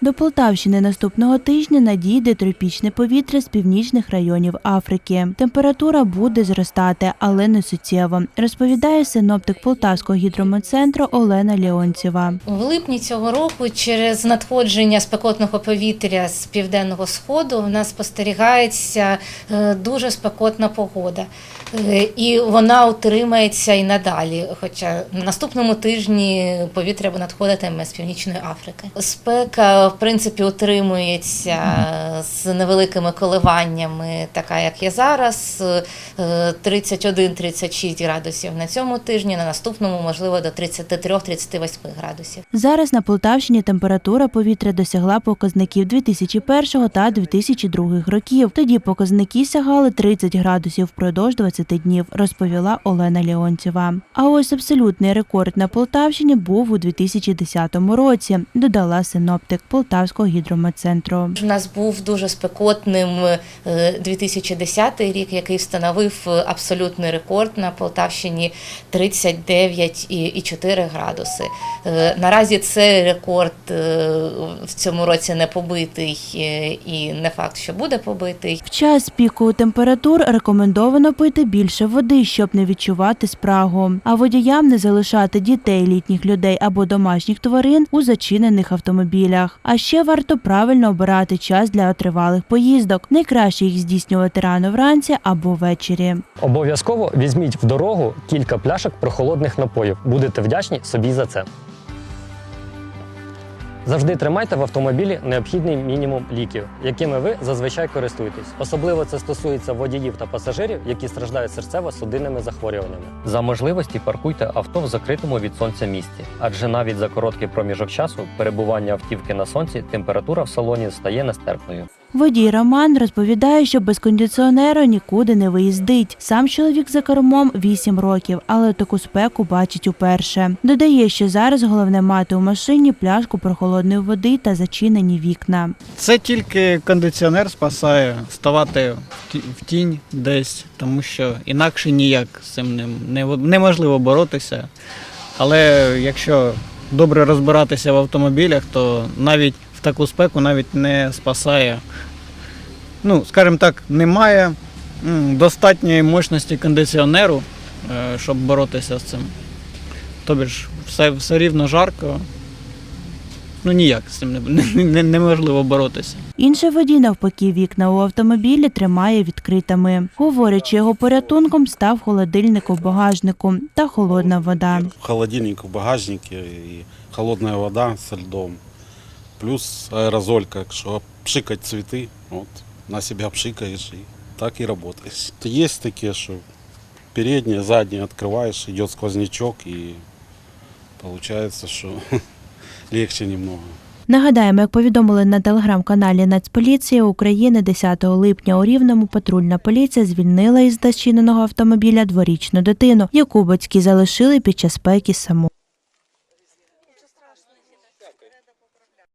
До Полтавщини наступного тижня надійде тропічне повітря з північних районів Африки. Температура буде зростати, але не суттєво, розповідає синоптик Полтавського гідрометцентру Олена Леонтьєва. В липні цього року через надходження спекотного повітря з південного сходу в нас спостерігається е, дуже спекотна погода. Е, І вона утримається і надалі. Хоча на наступному тижні повітря надходитиме з північної Африки. Спека, в принципі, утримується з невеликими коливаннями, така як є зараз. е, 31-36 градусів на цьому тижні, на наступному можливо до 33-38 градусів. Зараз на Полтавщині температура повітря досягла показників 2001 та 2002 років. Тоді показники сягали 30 градусів впродовж 20 днів, розповіла Олена Леонтьєва. А ось абсолютний рекорд на Полтавщині був у 2010 році, додала синоптик Полтавського гідрометцентру. У нас був дуже спекотним е, 2010 рік, який встановив е, абсолютний рекорд на Полтавщині 39,4 градуси. Е, Наразі цей рекорд е, в цьому році не побитий е, і не факт, що буде побитий. В час піку температур рекомендовано пити більше води, щоб не відчувати спрагу. А водіям не залишати дітей, літніх людей або домашніх тварин у зачинених автомобілях. А ще варто правильно обирати час для тривалих поїздок. Найкраще їх здійснювати рано вранці або ввечері. Обов'язково візьміть в дорогу кілька пляшок прохолодних напоїв. Будете вдячні собі за це. Завжди тримайте в автомобілі необхідний мінімум ліків, якими ви зазвичай користуєтесь. Особливо це стосується водіїв та пасажирів, які страждають серцево-судинними захворюваннями. За можливості паркуйте авто в закритому від сонця місці, адже навіть за короткий проміжок часу перебування автівки на сонці температура в салоні стає нестерпною. Водій Роман розповідає, що без кондиціонера нікуди не виїздить. Сам чоловік за кермом 8 років, але таку спеку бачить уперше. Додає, що зараз головне мати у машині пляшку прохолодної води та зачинені вікна. Це тільки кондиціонер спасає ставати в тінь десь, тому що інакше ніяк з цим не, не, неможливо боротися. Але якщо добре розбиратися в автомобілях, то навіть таку спеку навіть не спасає. Ну, скажімо так, немає достатньої мощності кондиціонеру, е, щоб боротися з цим. Тобі ж все, все рівно жарко. Ну ніяк з цим не, не, неможливо боротися. Інший водій навпаки вікна у автомобілі тримає відкритими. Говорить, що його порятунком став холодильник у багажнику та холодна вода. холодильник в багажнике и холодная вода со льдом. Плюс аэрозолька, что пшикать цветы, вот, на себя пшикаешь и так и работаешь. Есть такие, что передние, задние открываешь, идет сквознячок и получается, что легче немного. Нагадаємо, як повідомили на телеграм-каналі Нацполіції України 10 липня у Рівному патрульна поліція звільнила із зачиненого автомобіля дворічну дитину, яку батьки залишили під час спеки саму.